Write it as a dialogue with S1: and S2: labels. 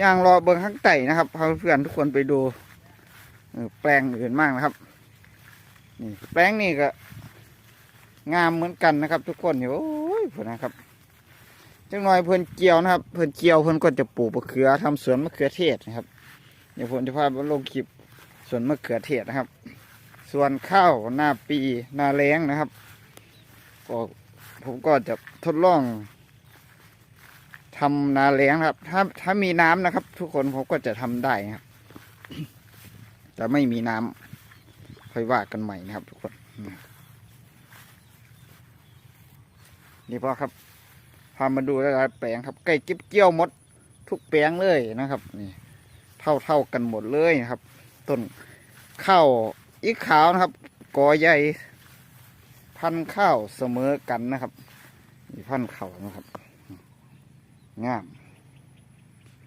S1: ย่างรอเบิ้งข้างไต่นะครับพาเพื่อนทุกคนไปดูแปลงอื่นมากนะครับ นี่แปลงนี่ก็ งามเหมือนกันนะครับ ทุกคนอยู่โอ้ยเพื่อนนะครับจังหน่อยเพื่อนเกี่ยวนะครับ เพื่อนเกี่ยวเพื่อนก็จะปลูกมะเขือทำสวนมะเขือเทศนะครับเดี๋ยวผมจะพาลงคลิปสวนมะเขือเทศนะครับ ส่วนข้าวหน้าปีหน้าแล้งนะครับก็ผมก็จะทดลอง ทำนาแล้งครับ ถ้าถ้ามีน้ำนะครับ ทุกคนผมก็จะทำได้ครับแต่ไม่มีน้ำค่อยว่ากันใหม่นะครับ ทุกคน นี่พ่อครับพามาดูหลายแปลงครับใกล้เก็บเกี่ยวหมด ทุกแปลงเลยนะครับ นี่ เท่าเท่ากันหมดเลยนะครับ ต้นข้าวอีกขาวนะครับกอใหญ่ พันข้าวเสมอกันนะครับนี่พันข้าวนะครับ งาม